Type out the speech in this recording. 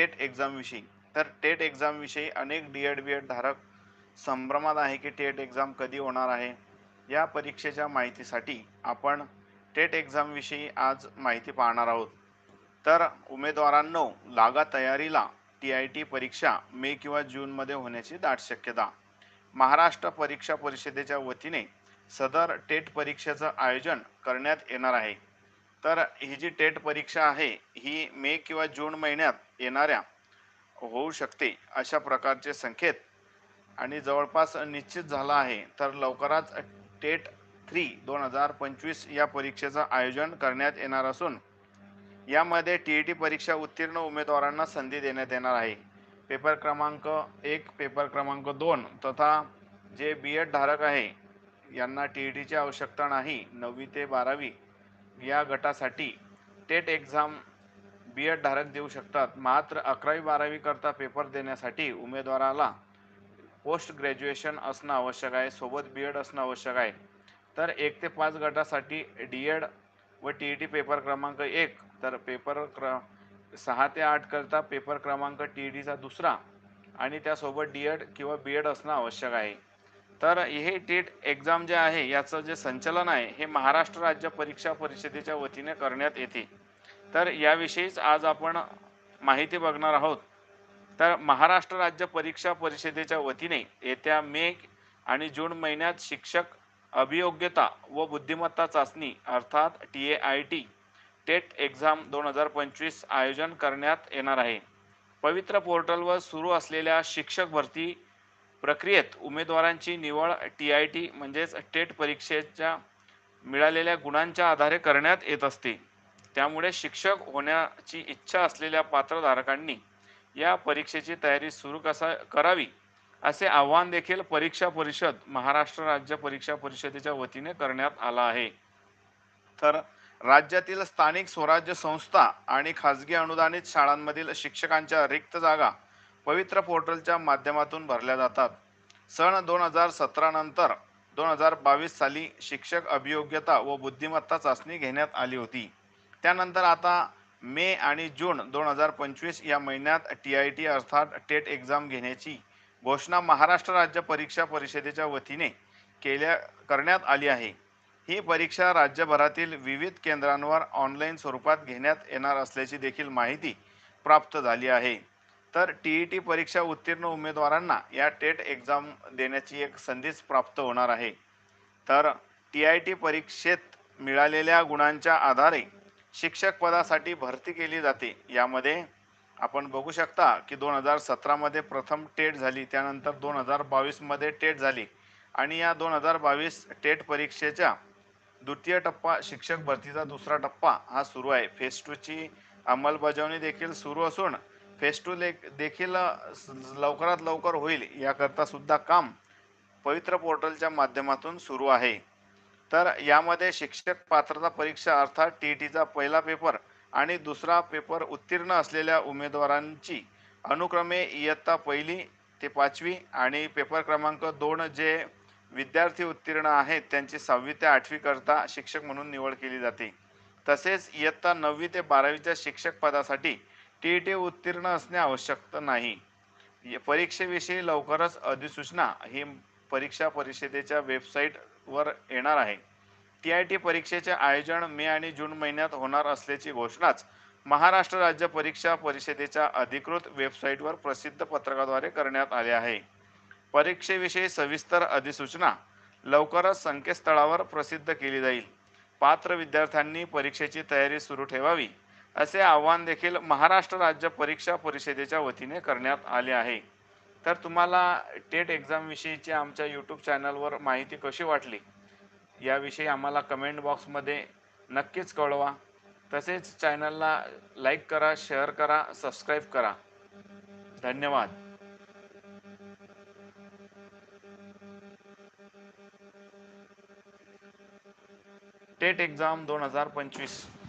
TET एक्झामविषयी तर TET एक्झामविषयी अनेक D Ed B Ed धारक संभ्रमात आहे की टेट एक्झाम कधी होणार आहे या परीक्षेच्या माहितीसाठी आपण टेट एक्झामविषयी आज माहिती पाहणार आहोत. तर उमेदवारांनो लागा तयारीला टी आय टी परीक्षा मे किंवा जूनमध्ये होण्याची दाट शक्यता. महाराष्ट्र परीक्षा परिषदेच्या वतीने सदर टेट परीक्षेचं आयोजन करण्यात येणार आहे. तर ही जी टेट परीक्षा आहे ही मे किंवा जून महिन्यात येणाऱ्या होऊ शकते अशा प्रकारचे संकेत आणि जवळपास निश्चित झाला आहे. तर लवकरच टेट थ्री दोन हजार पंचवीस या परीक्षेचं आयोजन करण्यात येणार असून यामध्ये टी ई टी परीक्षा उत्तीर्ण उमेदवारांना संधी देण्यात येणार आहे. पेपर क्रमांक एक पेपर क्रमांक दोन तथा जे बी एड धारक आहे यांना टी ई टीची आवश्यकता नाही. नववी ते बारावी या गटासाठी टेट एक्झाम बी एड धारक देऊ शकतात. मात्र अकरावी बारावी करता पेपर देण्यासाठी उमेदवाराला पोस्ट ग्रॅज्युएशन असणं आवश्यक आहे. सोबत बी एड असणं आवश्यक आहे. तर एक ते पाच गटासाठी डी एड व टी ई टी पेपर क्रमांक एक तर पेपर क्र सहा ते आठ करता पेपर क्रमांक टी ई टीचा दुसरा आणि त्यासोबत डी एड किंवा बी एड असणं आवश्यक आहे. तर हे टेट एक्झाम जे आहे याचं जे संचलन आहे हे महाराष्ट्र राज्य परीक्षा परिषदेच्या वतीने करण्यात येते. तर याविषयीच आज आपण माहिती बघणार आहोत. तर महाराष्ट्र राज्य परीक्षा परिषदेच्या वतीने येत्या मे आणि जून महिन्यात शिक्षक अभियोग्यता व बुद्धिमत्ता चाचणी अर्थात T A I T TET exam दोन हजार पंचवीस आयोजन करण्यात येणार आहे. पवित्र पोर्टलवर सुरू असलेल्या शिक्षक भरती प्रक्रियेत उमेदवारांची निवड टी आय टी म्हणजेच टेट परीक्षेच्या मिळालेल्या गुणांच्या आधारे करण्यात येत असते. त्यामुळे शिक्षक होण्याची इच्छा असलेल्या पात्रधारकांनी या परीक्षेची तयारी सुरू कसा करावी असे आव्हान देखील परीक्षा परिषद महाराष्ट्र राज्य परीक्षा परिषदेच्या वतीने करण्यात आला आहे. तर राज्यातील स्थानिक स्वराज्य संस्था आणि खाजगी अनुदानित शाळांमधील शिक्षकांच्या रिक्त जागा पवित्र पोर्टलच्या माध्यमातून भरल्या जातात. सन दोन हजार सतरा नंतर दोन हजार बावीस साली शिक्षक अभियोग्यता व बुद्धिमत्ता चाचणी घेण्यात आली होती. त्यानंतर आता मे आणि जून दोन हजार पंचवीस या महिन्यात टी आय टी अर्थात टेट एक्झाम घेण्याची घोषणा महाराष्ट्र राज्य परीक्षा परिषदेच्या वतीने केल्या करण्यात आली आहे. ही परीक्षा राज्यभरातील विविध केंद्रांवर ऑनलाईन स्वरूपात घेण्यात येणार असल्याची देखील माहिती प्राप्त झाली आहे. तर टी ई टी परीक्षा उत्तीर्ण उमेदवारांना या टेट एक्झाम देण्याची एक संधीच प्राप्त होणार आहे. तर टी आय टी परीक्षेत मिळालेल्या गुणांच्या आधारे शिक्षक पदासाठी भरती केली जाते. यामध्ये आपण बघू शकता की दोन हजार सतरामध्ये प्रथम टेट झाली त्यानंतर दोन हजार बावीसमध्ये टेट झाली आणि या दोन हजार बावीस टेट परीक्षेच्या द्वितीय टप्पा शिक्षक भरतीचा दुसरा टप्पा हा सुरू आहे. फेज टूची अंमलबजावणी देखील सुरू असून फेज टू देखील लवकरात लवकर होईल. याकरता सुद्धा काम पवित्र पोर्टलच्या माध्यमातून सुरू आहे. तर यामध्ये शिक्षक पात्रता परीक्षा अर्थात टी टीचा पहिला पेपर आणि दुसरा पेपर उत्तीर्ण असलेल्या उमेदवारांची अनुक्रमे इयत्ता पहिली ते पाचवी आणि पेपर क्रमांक दोन जे विद्यार्थी उत्तीर्ण आहेत त्यांची सहावी ते आठवी करता शिक्षक म्हणून निवड केली जाते. तसेच इयत्ता नववी ते बारावीच्या शिक्षक पदासाठी टी ई टी उत्तीर्ण असणे आवश्यक नाही. परीक्षेविषयी लवकरच अधिसूचना ही परीक्षा परिषदेच्या वेबसाईटवर येणार आहे. टी आय टी परीक्षेचे आयोजन मे आणि जून महिन्यात होणार असल्याची घोषणाच महाराष्ट्र राज्य परीक्षा परिषदेच्या अधिकृत वेबसाईटवर प्रसिद्ध पत्रकाद्वारे करण्यात आले आहे. परीक्षेविषयी सविस्तर अधिसूचना लवकरच संकेतस्थळावर प्रसिद्ध केली जाईल. पात्र विद्यार्थ्यांनी परीक्षेची तयारी सुरू ठेवावी. असे आव्हान देखील महाराष्ट्र राज्य परीक्षा परिषदेच्या वतीने करण्यात आले आहे. तर तुम्हाला टेट एक्झामविषयीची आमच्या यूट्यूब चॅनलवर माहिती कशी वाटली? याविषयी आम्हाला कमेंट बॉक्समध्ये नक्कीच कळवा. तसेच चॅनलला लाईक करा शेअर करा सबस्क्राईब करा. धन्यवाद. टेट एक्झाम दोन हजार पंचवीस.